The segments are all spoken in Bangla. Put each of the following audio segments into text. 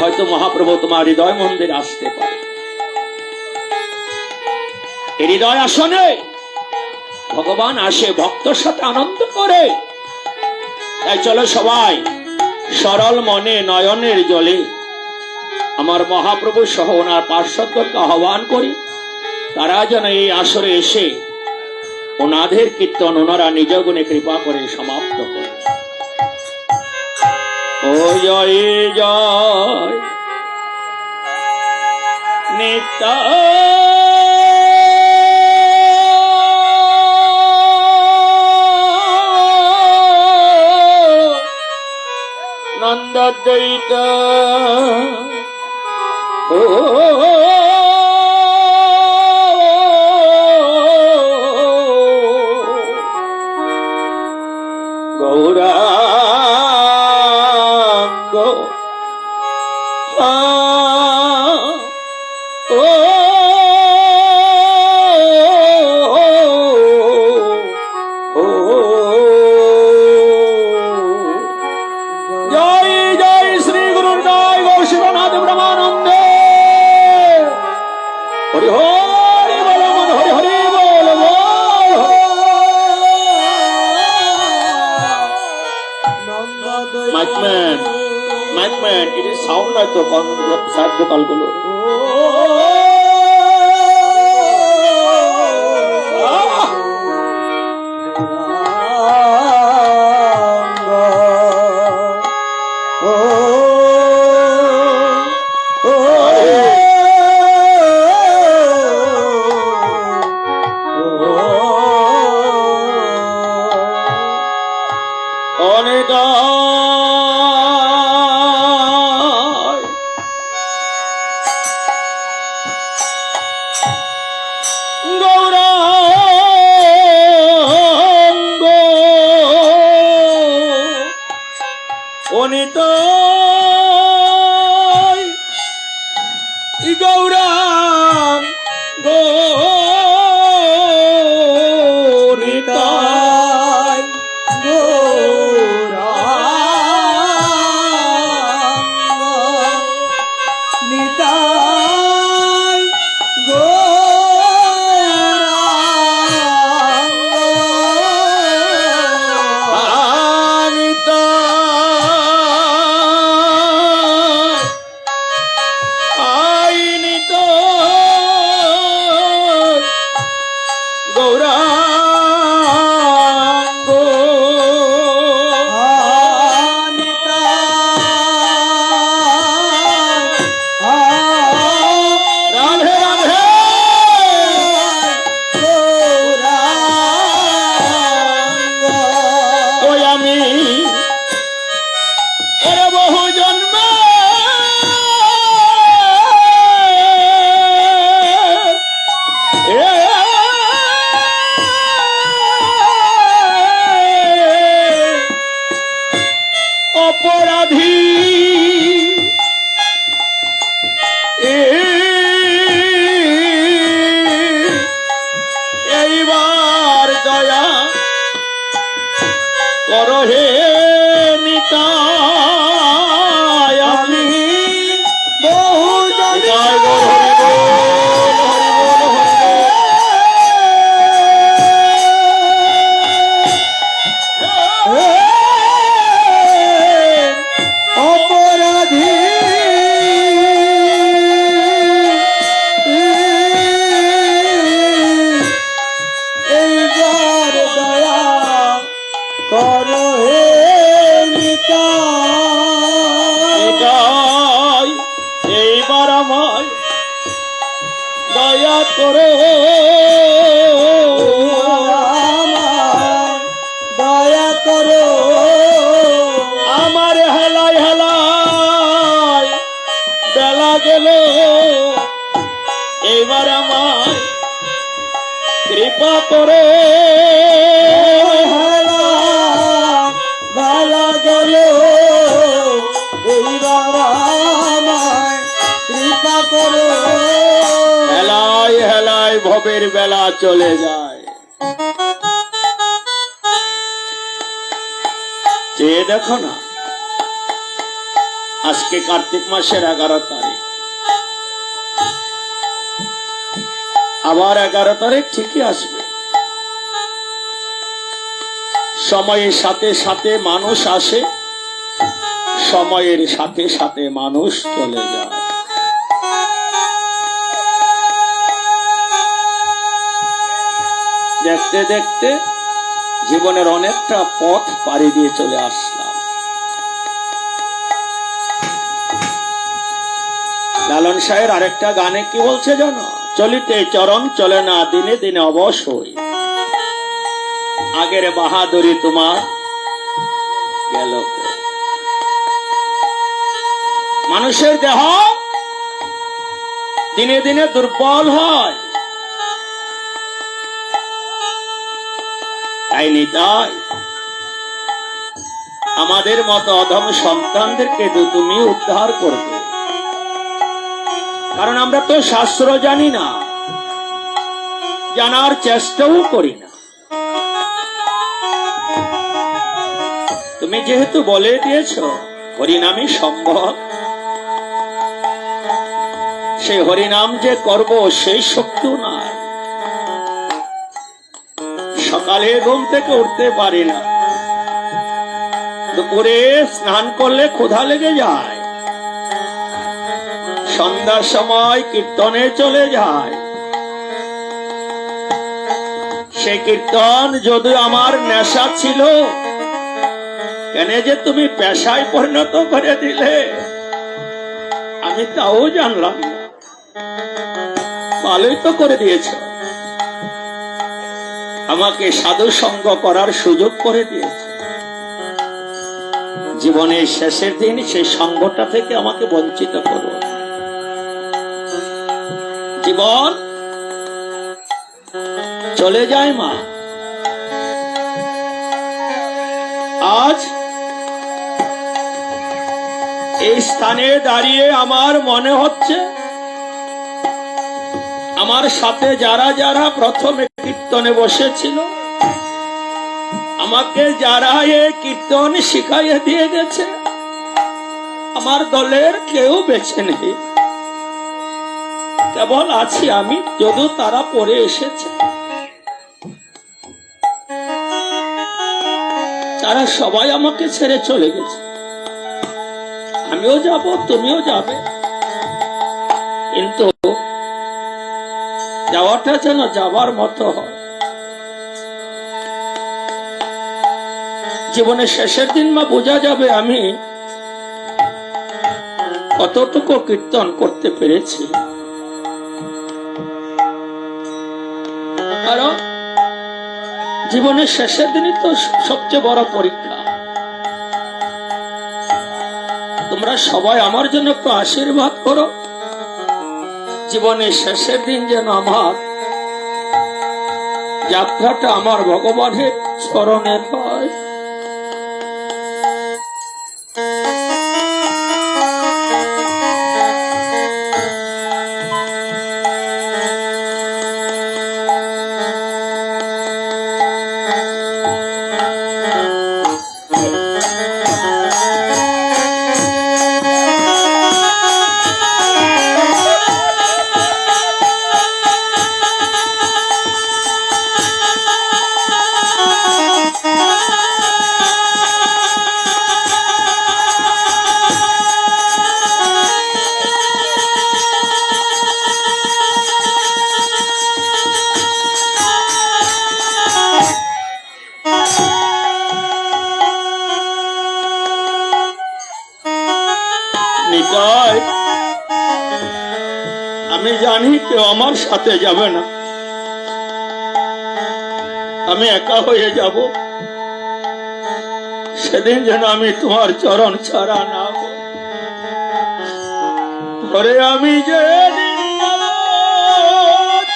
হয়তো মহাপ্রভু তোমার হৃদয় মন্দির আসতে পারে। হৃদয় আসনে ভগবান আসে, ভক্তর সাথে আনন্দ করে। তাই চলো সবাই, সরল মনে, নয়নের জলে। আমার মহাপ্রভু সহ ওনার পার্শ্বদকে আহ্বান করি, তারা যেন এই আসরে এসে ওনাদের কীর্তন, ওনারা নিজ গুণে কৃপা করে সমাপ্ত করে। ও জয় জয় নিত্য নন্দদ্বৈত ও মাইকম্যান মাইকম্যান এটি সাউন্ড হয়তো কর্মগুলো সাহায্য আহ! অনিত গৌরাম কর হে নিতায় ভবের বেলা চলে যায়। চেয়ে দেখো না, আজকে কার্তিক মাসের এগারো তারিখ। আবার এগারো তারিখ ঠিকই আসবে। সময়ের সাথে সাথে মানুষ আসে, সময়ের সাথে সাথে মানুষ চলে যায়। দেখতে দেখতে জীবনের অনেকটা পথ পাড়ি দিয়ে চলে আসলাম। লালন সাহের আরেকটা গানে কি বলছে জানো? চলিতে চরণ চলে না, দিনে দিনে অবশ্যই আগের বাহাদুরি তোমার গেল মানুষের দেহ দিনে দিনে দুর্বল হয়। তাই আমাদের মতো অধম সন্তানদেরকে তো তুমি উদ্ধার করবে। কারণ আমরা তো শাস্ত্র জানি না, জানার চেষ্টাও করি না। তুমি যেহেতু বলে দিয়েছ, হরিনামই সম্ভব। সেই হরিনাম যে করব সেই শক্তিও নাই। সকালে ঘুম থেকে উঠতে পারি না। দুপুরে স্নান করলে ক্ষুধা লেগে যায়। সন্ধ্যার সময় কীর্তনে চলে যায়। সে কীর্তন যদি আমার নেশা ছিল, কেন যে তুমি পেশায় পরিণত করে দিলে? আমি তাও জানলাম ভালোই তো করে দিয়েছ। আমাকে সাধু সঙ্গ করার সুযোগ করে দিয়েছে। জীবনের শেষের দিন সেই সঙ্গটা থেকে আমাকে বঞ্চিত করো। জীবন, চলে যায় মা। আজ এই স্থানে দাঁড়িয়ে আমার মনে হচ্ছে আমার সাথে যারা যারা প্রথমে কীর্তনে বসেছিল, আমাকে যারা এ কীর্তন শিখাইয়ে দিয়ে গেছে, আমার দলের কেউ বেছে নেই। কেবল আছি আমি, যদিও তারা পরে এসেছে। তারা সবাই আমাকে ছেড়ে চলে গেছে। আমিও যাব, তুমিও যাবে। কিন্তু যাওয়াটা যেন যাবার মতো। হয় জীবনের শেষের দিন মা বোঝা যাবে আমি কতটুকু কীর্তন করতে পেরেছি। কারণ জীবনের শেষের দিনই তো সবচেয়ে বড় পরীক্ষা। তোমরা সবাই আমার জন্য একটু আশীর্বাদ করো। জীবনের শেষের দিন যেন আমার যাত্রাটা আমার ভগবানের স্মরণে হয়। সাথে যাবে না আমি একা হয়ে যাব সেদিন যেন আমি তোমার চরণ ছাড়া না। ঘরে আমি যে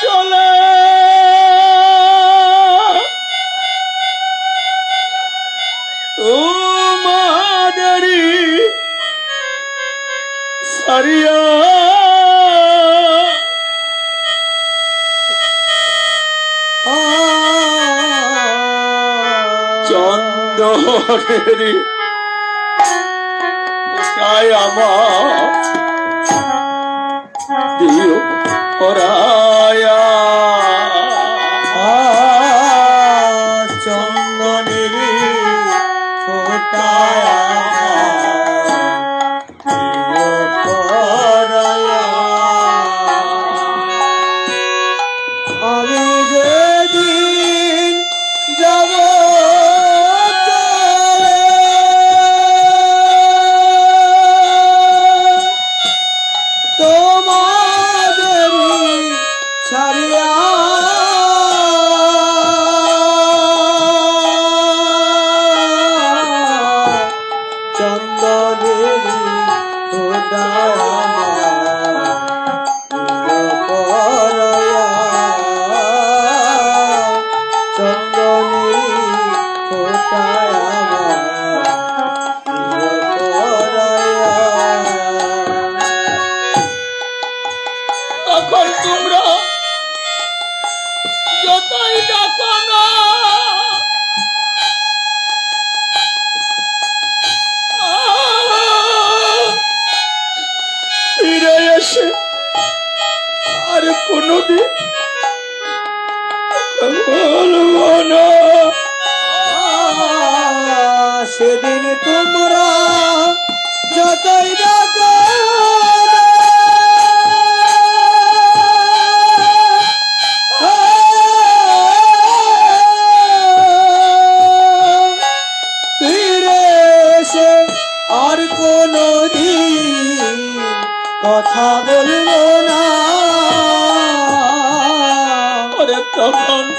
চলে তোমাদেরই সারিয়া চন্দনেরই চাই আমার দিও পরায়া। চন্দনের ফোটায় 好疼。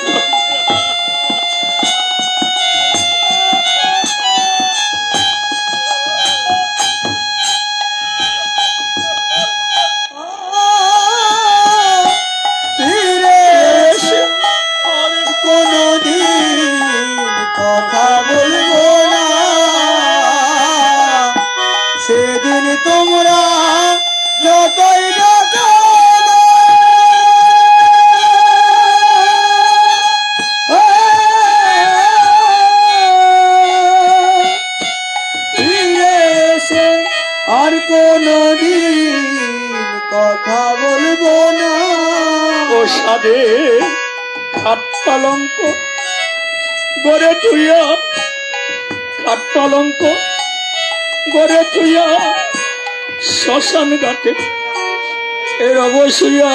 খাট পালঙ্ক গড়ে তুইয়া শ্মশান ঘাটে। এর অবশ্যইয়া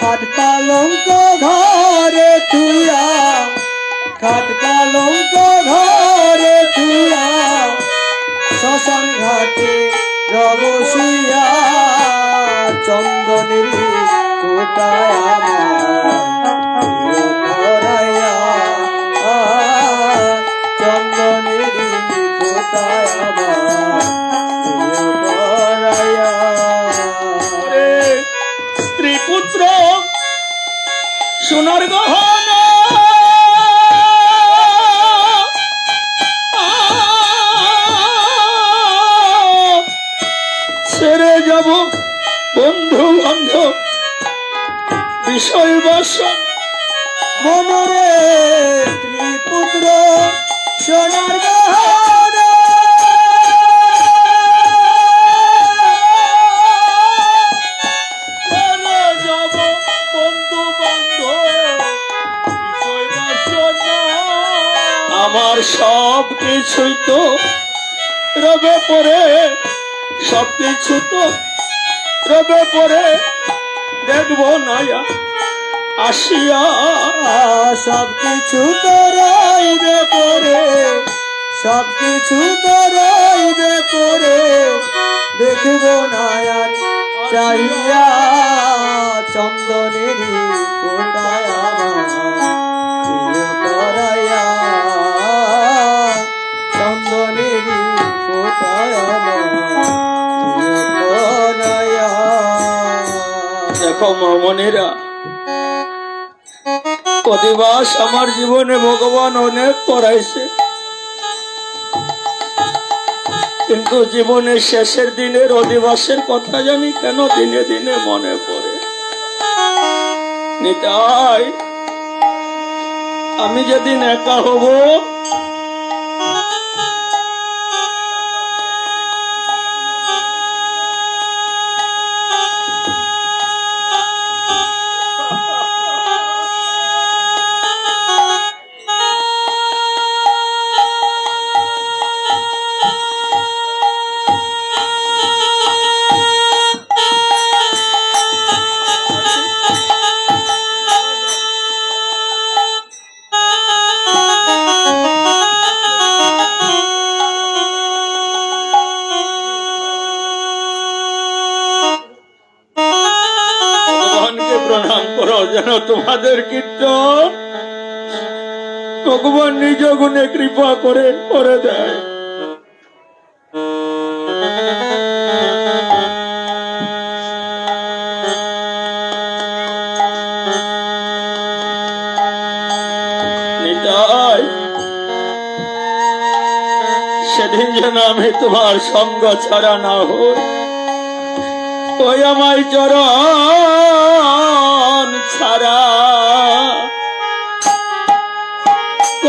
খাট পালঙ্ক ঘরে তুইয়া খাট পালঙ্ক ঘরে তুইয়া, শ্মশান ঘাটে রবসিয়া চন্দনের কোটায় আমার সোনার গহনা আমার সব কিছুই তো রবে পরে, সব কিছু তো রবে পরে। দেখব না আসিয়া সব কিছু তো রইবে পরে, সব কিছু তো রইবে পরে। দেখব না আর চাহিয়া চন্দনের কোটায় আমার প্রিয়। পরাইয়া দেখো মামনেরা অধিবাস আমার জীবনে ভগবান অনেক করাইছে। কিন্তু জীবনের শেষের দিনের অধিবাসের কথা জানি কেন দিনে দিনে মনে পড়ে। নিতাই, আমি যেদিন একা হব নিজ কৃপা করে করে দেয়। সেদিন যেন আমি তোমার সঙ্গ ছাড়া না হই, ওই আমায় চরণ ছাড়া।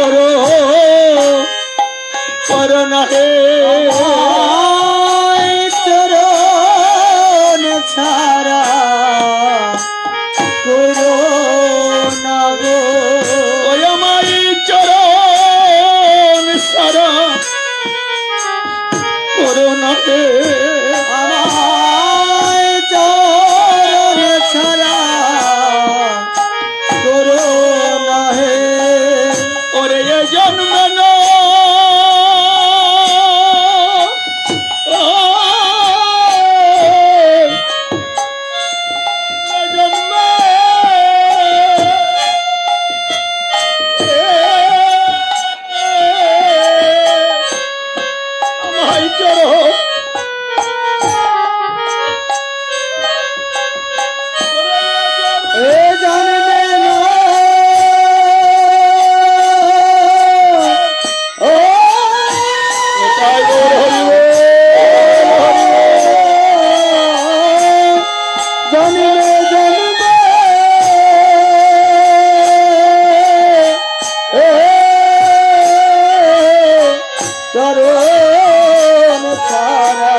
করো। চরণ ছাড়া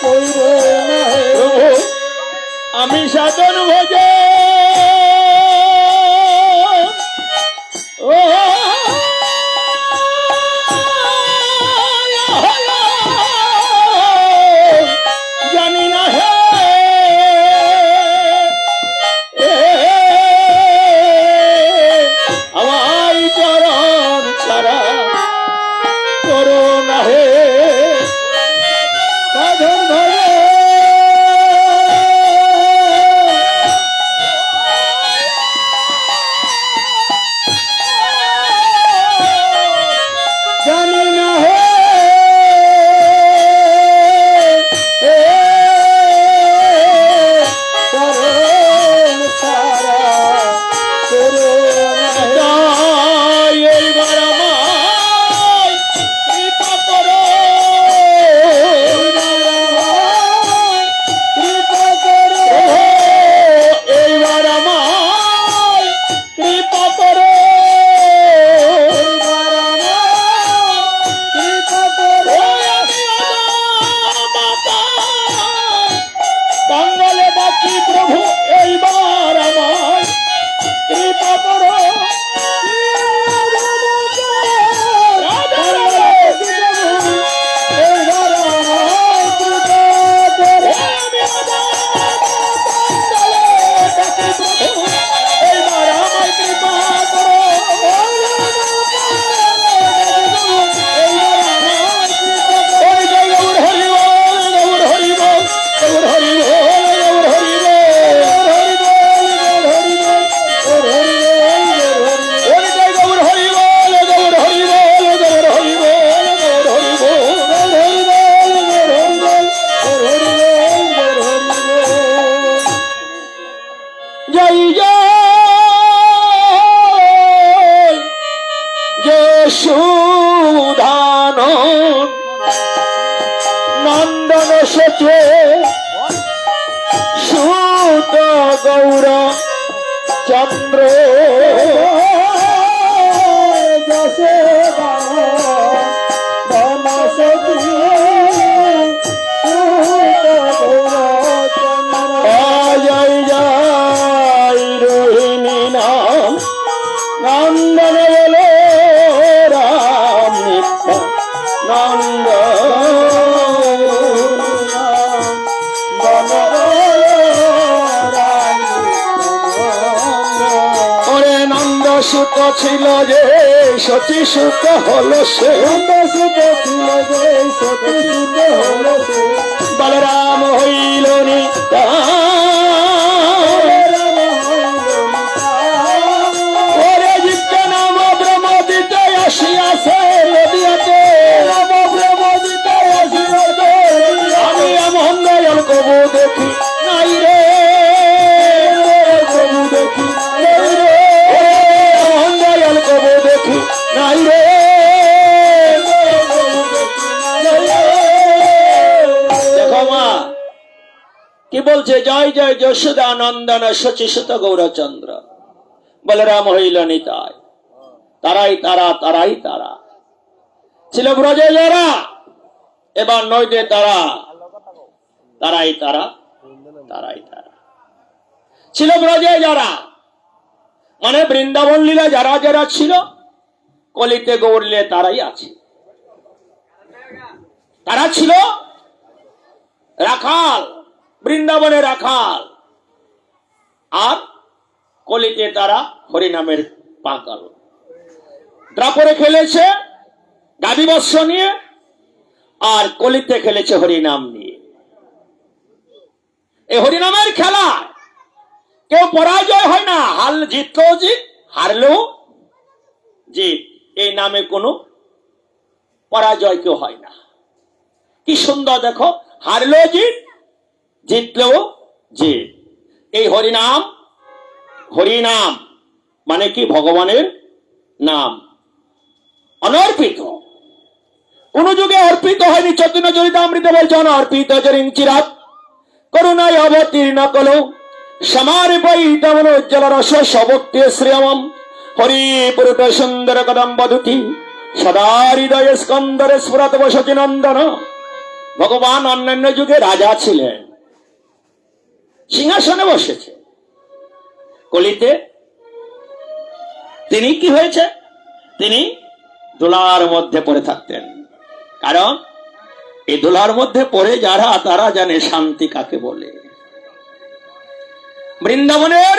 কইরে না আমি সাধন ভোজে জয় জয় যশোদান নন্দন সচে সুত গৌর চন্দ্র নন্দ সুত ছিল যে সতী সুত হল সে। বলরাম হইল নিতাই কি বলছে? জয় জয় যশোদা নন্দন শচীসুত গৌরচন্দ্র বলরাম হইল নিতাই তারাই তারা তারাই তারা। ছিল ব্রজে যারা, এবার নইতে তারা, তারাই তারা তারাই তারা। ছিল ব্রজে যারা মানে বৃন্দাবন লীলা যারা যারা ছিল, কলিতে গৌরলে তারাই আছে। তারা ছিল রাখাল। বৃন্দাবনে রাখাল আর কলিতে তারা হরিনামের পাকাল দ্রাপরে খেলেছে গাদি বৎস নিয়ে, আর কলিতে খেলেছে হরিনাম নিয়ে। এই হরিনামের খেলা, কেউ পরাজয় হয় না। হাল জিতলেও জিত হারলেও জিত এই নামে কোনো পরাজয় কেউ হয় না। কি সুন্দর দেখো হারলেও জিত জিতলেও জিত। এই হরিনাম হরিনাম মানে কি? ভগবানের নাম। অনর্পিত। কোন যুগে অর্পিত হয়নি চৈতন্য চরিত অমৃত বলছে অনর্পিত চিরাত করুণায় অবতীর্ণ কলো। সমারিপৈতমন উজ্জ্বল রস সভক্তি শ্রিয়মম। হরি পুরুত সুন্দর কদম বধুতি সদা হৃদয় স্কন্দরে স্ফুরত বসতি নন্দন। ভগবান অন্যান্য যুগে রাজা ছিলেন। সিংহাসনে বসেছে। কলিতে তিনি কি হয়েছে? তিনি দোলার মধ্যে পড়ে থাকতেন। কারণ এই দোলার মধ্যে পড়ে যারা, তারা জানে শান্তি কাকে বলে। বৃন্দাবনের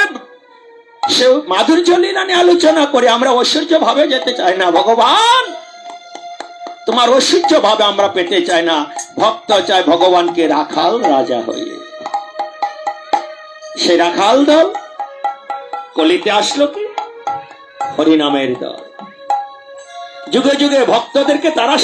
সে মাধুর্য লীলা নিয়ে আলোচনা করে আমরা ঐশ্বর্য ভাবে যেতে চাই না, ভগবান। তোমার ঐশ্বর্য ভাবে আমরা পেতে চাই না। ভক্ত চায় ভগবানকে রাখাল রাজা হয়ে। সে রাখাল দল। কলিতে আসলো কি? হরিনামের দল। যুগে যুগে ভক্তদেরকে তারা